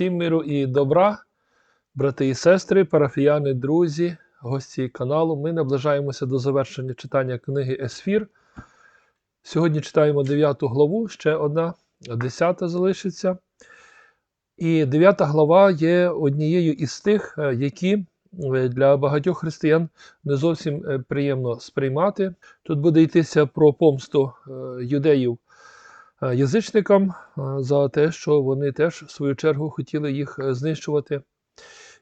Всім миру і добра, брати і сестри, парафіяни, друзі, гості каналу. Ми наближаємося до завершення читання книги Есфір. Сьогодні читаємо 9 главу, ще одна, 10 залишиться. І 9 глава є однією із тих, е, які е, для багатьох християн не зовсім е, приємно сприймати. Тут буде йтися про помсту юдеїв язичникам е, за те, що вони теж в свою чергу хотіли їх е, знищувати.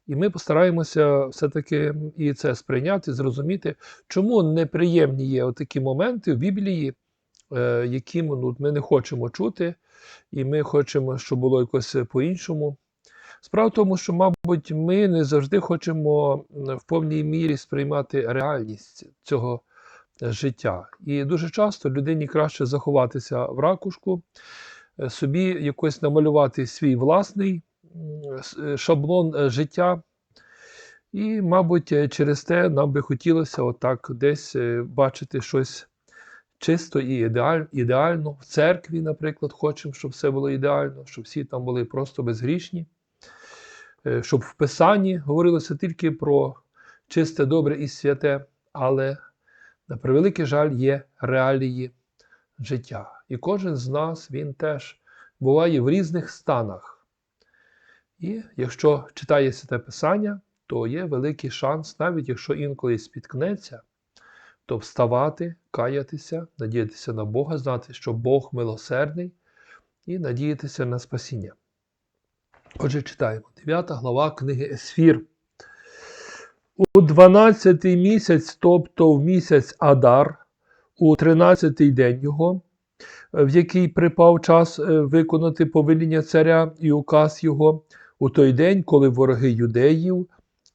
І ми постараємося все-таки і це сприйняти, зрозуміти, чому неприємні є такі моменти в Біблії, е, які ну, ми не хочемо чути, і ми хочемо, щоб було якось по-іншому. Справа в тому, що, мабуть, ми не завжди хочемо в повній мірі сприймати реальність цього е, життя. І дуже часто людині краще заховатися в ракушку, е, собі якось намалювати свій власний е, шаблон е, життя. І, мабуть, через те нам би хотілося отак десь бачити щось чисто і ідеаль, ідеально. В церкві, наприклад, хочемо, щоб все було ідеально, щоб всі там були просто безгрішні, щоб в Писанні говорилося тільки про чисте, добре і святе, але, на превеликий жаль, є реалії життя. І кожен з нас він теж буває в різних станах. І якщо читає святе Писання, то є великий шанс, навіть якщо інколи спіткнеться, то вставати, каятися, надіятися на Бога, знати, що Бог милосердний, і надіятися на спасіння. Отже, читаємо 9 глава книги Есфір. У 12-й місяць, тобто в місяць Адар, у 13-й день його, в який припав час е, виконати повеління царя і указ його, у той день, коли вороги юдеїв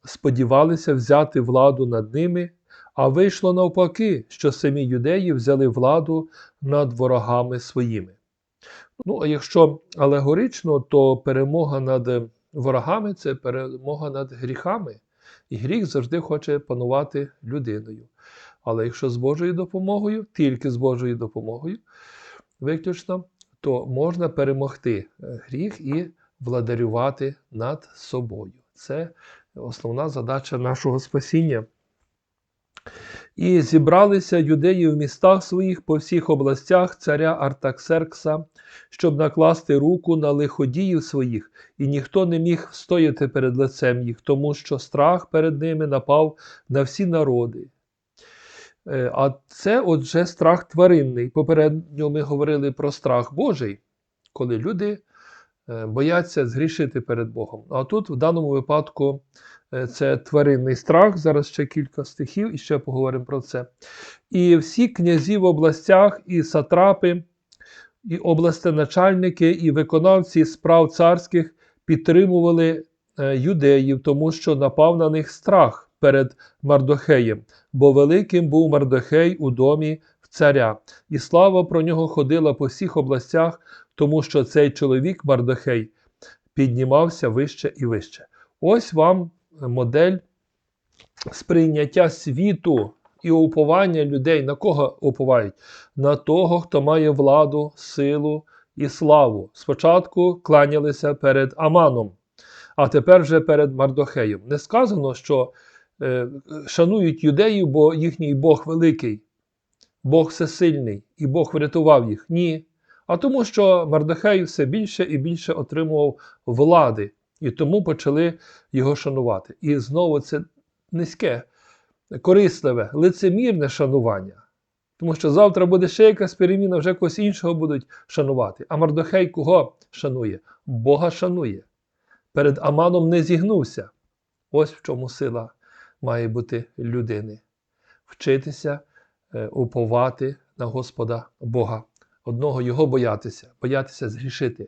сподівалися взяти владу над ними, а вийшло навпаки, що самі юдеї взяли владу над ворогами своїми. Ну, а якщо алегорично, то перемога над ворогами це перемога над гріхами. І гріх завжди хоче панувати людиною. Але якщо з Божою допомогою, тільки з Божою допомогою, виключно, то можна перемогти е, гріх і владарювати над собою. Це основна задача нашого спасіння. І зібралися юдеї в містах своїх по всіх областях царя Артаксеркса, щоб накласти руку на лиходіїв своїх, і ніхто не міг стояти перед лицем їх, тому що страх перед ними напав на всі народи. Е, А це отже страх тваринний. Попередньо ми говорили про страх Божий, коли люди бояться згрішити перед Богом. А тут в даному випадку е, це тваринний страх. Зараз ще кілька стихів і ще поговоримо про це. І всі князі в областях, і сатрапи, і областеначальники, і виконавці справ царських підтримували е, юдеїв, тому що напав на них страх перед Мардохеєм, бо великим був Мардохей у домі в царя, і слава про нього ходила по всіх областях, тому що цей чоловік Мардохей піднімався вище і вище. Ось вам модель сприйняття світу і уповання людей. На кого уповають? На того, хто має владу, силу і славу. Спочатку кланялися перед Аманом, а тепер вже перед Мардохеєм. Не сказано, що е, шанують юдеїв, бо їхній Бог великий, Бог всесильний, і Бог врятував їх. Ні. А тому, що Мардохей все більше і більше отримував влади, і тому почали його шанувати. І знову це низьке, корисливе, лицемірне шанування. Тому що завтра буде ще якась переміна, вже когось іншого будуть шанувати. А Мардохей кого шанує? Бога шанує. Перед Аманом не зігнувся. Ось в чому сила має бути людини. Вчитися е, уповати на Господа Бога. Одного його боятися, боятися згрішити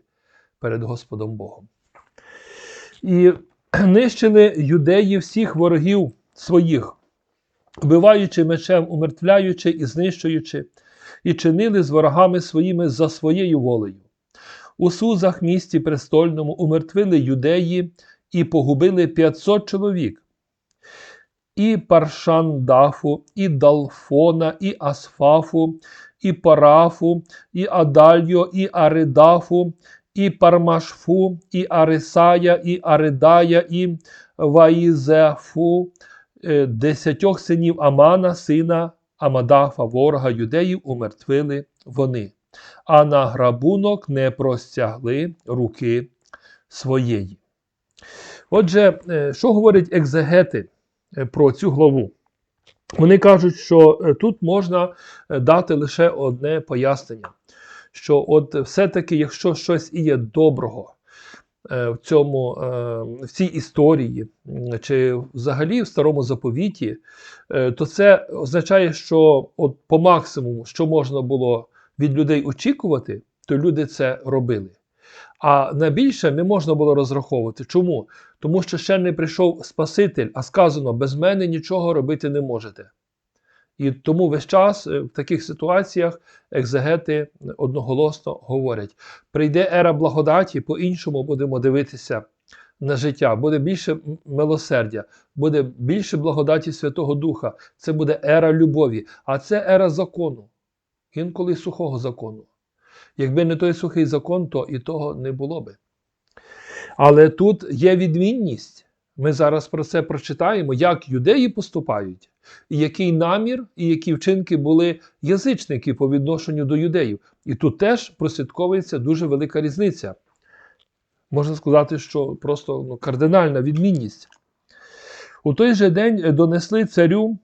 перед Господом Богом. І нищили юдеї всіх ворогів своїх, вбиваючи мечем, умертвляючи і знищуючи, і чинили з ворогами своїми за своєю волею. У Сузах місті престольному умертвили юдеї і погубили 500 чоловік. І Паршандафу, і Далфона, і Асфафу, і Парафу, і Адальо, і Аридафу, і Пармашфу, і Арисая, і Аридая, і Ваїзефу, е, десятьох синів Амана, сина Амадафа, ворога юдеїв, умертвили вони, а на грабунок не простягли руки своєї. Отже, е, що говорять екзегети е, про цю главу? Вони кажуть, що е, тут можна е, дати лише одне пояснення: що от все-таки, якщо щось і є доброго е, в цьому, в цій історії, чи взагалі в старому заповіті, то це означає, що от по максимуму, що можна було від людей очікувати, то люди це робили. А на більше не можна було розраховувати. Чому? Тому що ще не прийшов Спаситель, а сказано, без мене нічого робити не можете. І тому весь час е, в таких ситуаціях екзегети одноголосно говорять: прийде ера благодаті, по-іншому будемо дивитися на життя, буде більше милосердя, буде більше благодаті Святого Духа. Це буде ера любові, а це ера закону, інколи сухого закону. Якби не той сухий закон, то і того не було би. Але тут є відмінність. Ми зараз про це прочитаємо, як юдеї поступають, і який намір, і які вчинки були язичники по відношенню до юдеїв. І тут теж прослідковується дуже велика різниця. Можна сказати, що просто ну, кардинальна відмінність. У той же день донесли царю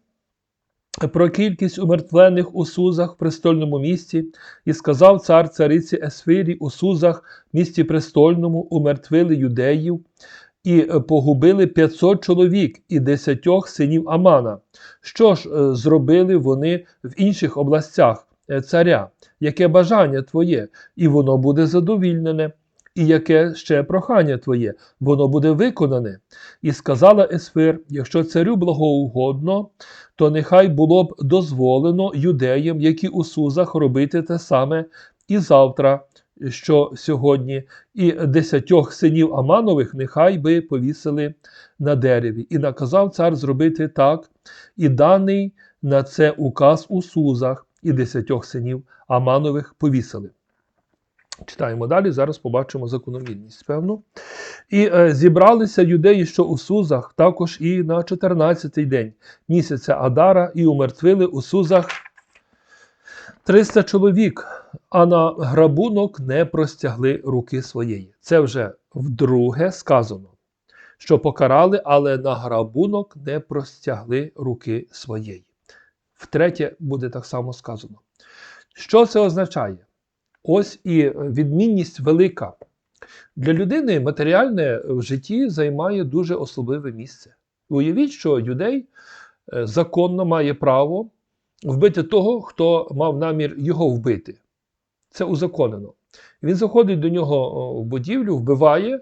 про кількість умертвлених у Сузах в престольному місті, і сказав цар цариці Есфирі у Сузах, місті престольному, умертвили юдеїв і е, погубили 500 чоловік і десятьох синів Амана. Що ж е, зробили вони в інших областях е, царя? Яке бажання твоє, і воно буде задовільнене, і яке ще прохання твоє, воно буде виконане. І сказала Есфир: якщо царю благоугодно, то нехай було б дозволено юдеям, які у Сузах робити те саме і завтра, що сьогодні, і десятьох синів Аманових нехай би повісили на дереві. І наказав цар зробити так, і даний на це указ у Сузах, і десятьох синів Аманових повісили. Читаємо далі, зараз побачимо закономірність, певно. І е, зібралися юдеї, що у Сузах, також і на 14-й день місяця Адара, і умертвили у Сузах 300 чоловік, а на грабунок не простягли руки своєї. Це вже вдруге сказано, що покарали, але на грабунок не простягли руки своєї. Втретє буде так само сказано. Що це означає? Ось і відмінність велика. Для людини матеріальне в житті займає дуже особливе місце. Уявіть, що юдей е, законно має право вбити того, хто мав намір його вбити. Це узаконено. Він заходить до нього в будівлю, вбиває,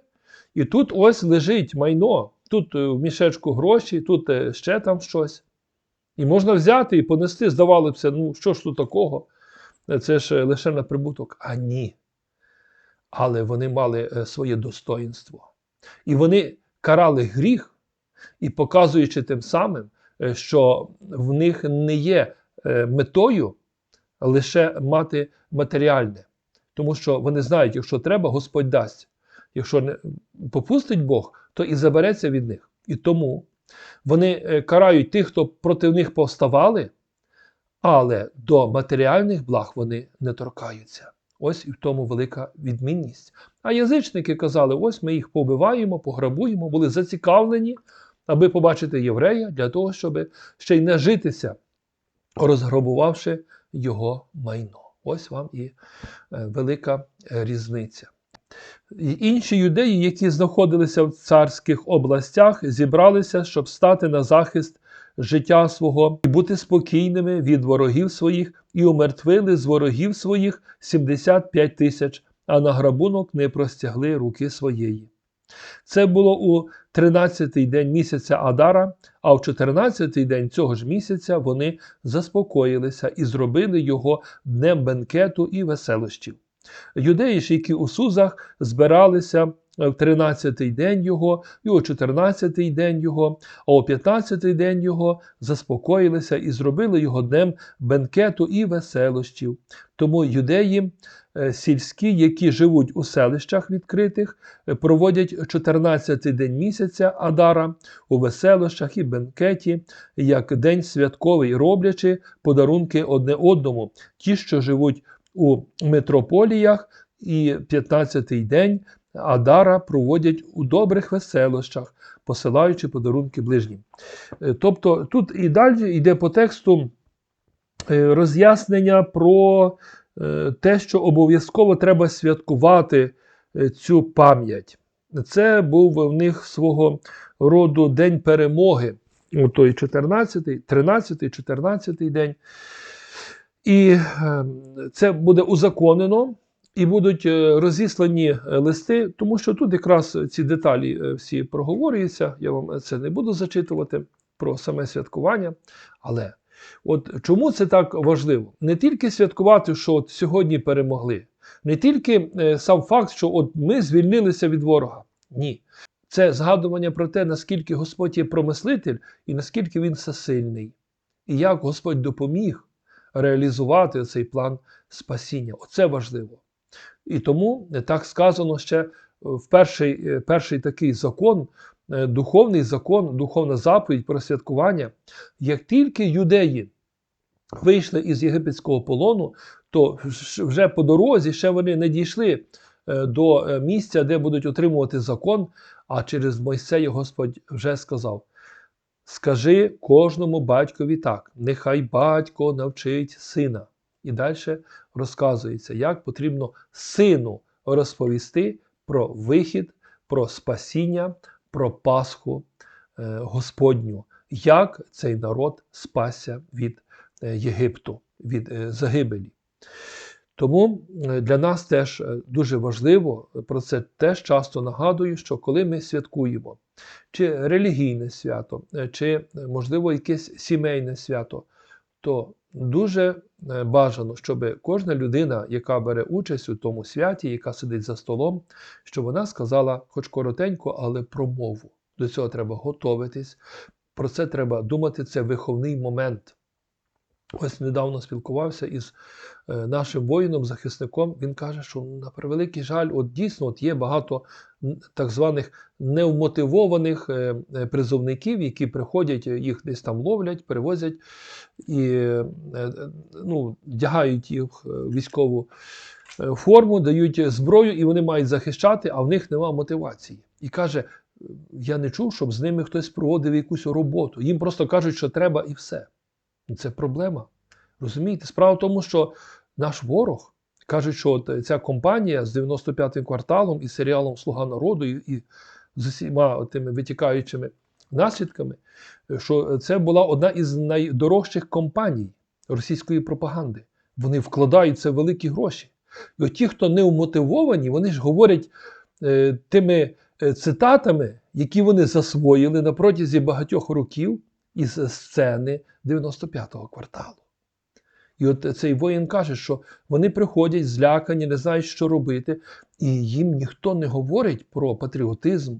і тут ось лежить майно, тут е, в мішечку гроші, тут е, ще там щось. І можна взяти і понести, здавалося б, ну що ж тут такого? Це ж лише на прибуток. А ні. Але вони мали е, своє достоїнство. І вони карали гріх, і показуючи тим самим, е, що в них не є е, метою лише мати матеріальне. Тому що вони знають, якщо треба, Господь дасть. Якщо не попустить Бог, то і забереться від них. І тому вони карають тих, хто проти них повставали, але до матеріальних благ вони не торкаються. Ось і в тому велика відмінність. А язичники казали: ось ми їх побиваємо, пограбуємо, були зацікавлені, аби побачити єврея для того, щоб ще й нажитися, розграбувавши його майно. Ось вам і велика різниця. І Інші юдеї, які знаходилися в царських областях, зібралися, щоб стати на захист життя свого і бути спокійними від ворогів своїх, і умертвили з ворогів своїх 75 тисяч, а на грабунок не простягли руки своєї. Це було у 13-й день місяця Адара, а в 14-й день цього ж місяця вони заспокоїлися і зробили його днем бенкету і веселощів. Юдеї ж, які у Сузах збиралися в 13-й день його, і о 14-й день його, а о 15-й день його заспокоїлися і зробили його днем бенкету і веселощів. Тому юдеї е, сільські, які живуть у селищах відкритих, е, проводять 14-й день місяця Адара у веселощах і бенкеті, як день святковий, роблячи подарунки одне одному. Ті, що живуть у метрополіях, і 15-й день Адара проводять у добрих веселощах, посилаючи подарунки ближнім. Е, Тобто тут і далі йде по тексту е, роз'яснення про е, те, що обов'язково треба святкувати цю пам'ять. Це був в них свого роду День перемоги, у той 14, 13, 14 день. І е, це буде узаконено, і будуть е, розіслані е, листи, тому що тут якраз ці деталі е, всі проговорюються. Я вам це не буду зачитувати про саме святкування. Але от чому це так важливо? Не тільки святкувати, що от сьогодні перемогли, не тільки сам факт, що от ми звільнилися від ворога. Ні. Це згадування про те, наскільки Господь є промислитель і наскільки він всесильний, і як Господь допоміг реалізувати цей план спасіння. Оце важливо. І тому е, так сказано ще в перший, е, перший такий закон, е, духовний закон, духовна заповідь про святкування. Як тільки юдеї вийшли із єгипетського полону, то вже по дорозі ще вони не дійшли е, до е, місця, де будуть отримувати закон, а через Мойсея Господь вже сказав: Скажи кожному батькові так, нехай батько навчить сина. І далі розказується, як потрібно сину розповісти про вихід, про спасіння, про Пасху е, Господню, як цей народ спасся від е, Єгипту, від е, загибелі. Тому для нас теж дуже важливо, про це теж часто нагадую, що коли ми святкуємо чи релігійне свято, чи, можливо, якесь сімейне свято, то дуже е, бажано, щоб кожна людина, яка бере участь у тому святі, яка сидить за столом, щоб вона сказала, хоч коротенько, але промову. До цього треба готуватись, про це треба думати, це виховний момент. Ось недавно спілкувався із е, нашим воїном, захисником. Він каже, що на превеликий жаль, от дійсно от є багато так званих невмотивованих е, е, призовників, які приходять, їх десь там ловлять, перевозять і ну, вдягають їх військову форму, дають зброю, і вони мають захищати, а в них немає мотивації. І каже: я не чув, щоб з ними хтось проводив якусь роботу. Їм просто кажуть, що треба, і все. Це проблема. Розумієте? Справа в тому, що наш ворог кажуть, що от ця компанія з 95-м кварталом і серіалом Слуга народу і, і з усіма тими витікаючими наслідками, що це була одна із найдорожчих компаній російської пропаганди. Вони вкладають це великі гроші. І от ті, хто не вмотивовані, вони ж говорять е, тими е, цитатами, які вони засвоїли на протязі багатьох років із сцени 95-го кварталу. І от цей воїн каже, що вони приходять злякані, не знають, що робити, і їм ніхто не говорить про патріотизм,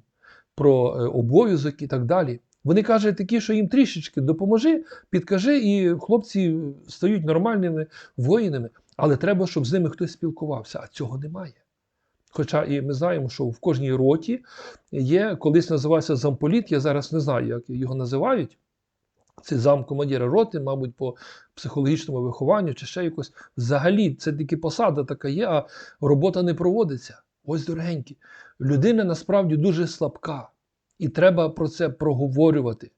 про е, обов'язок і так далі. Вони кажуть такі, що їм трішечки допоможи, підкажи, і хлопці стають нормальними воїнами. Але треба, щоб з ними хтось спілкувався, а цього немає. Хоча і ми знаємо, що в кожній роті є, колись називався замполіт, я зараз не знаю, як його називають. Це зам командира роти, мабуть, по психологічному вихованню чи ще якось. Взагалі, це тільки посада така є, а робота не проводиться. Ось дорогенькі. Людина насправді дуже слабка, і треба про це проговорювати.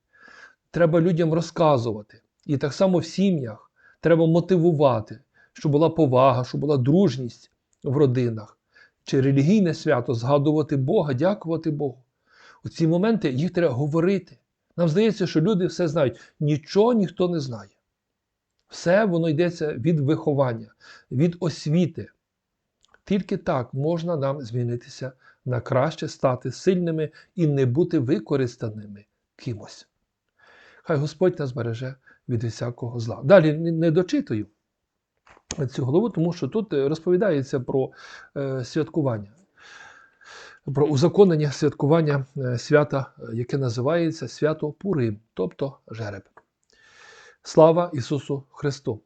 Треба людям розказувати. І так само в сім'ях треба мотивувати, щоб була повага, щоб була дружність в родинах. Чи релігійне свято згадувати Бога, дякувати Богу. У ці моменти їх треба говорити. Нам здається, що люди все знають. Нічого ніхто не знає. Все воно йдеться від виховання, від освіти. Тільки так можна нам змінитися на краще, стати сильними і не бути використаними кимось. Хай Господь нас береже від всякого зла. Далі не- дочитую цю голову, тому що тут е, розповідається про е, святкування. Про узаконення святкування е, свята, е, яке називається свято Пурим, тобто Жереб. Слава Ісусу Христу!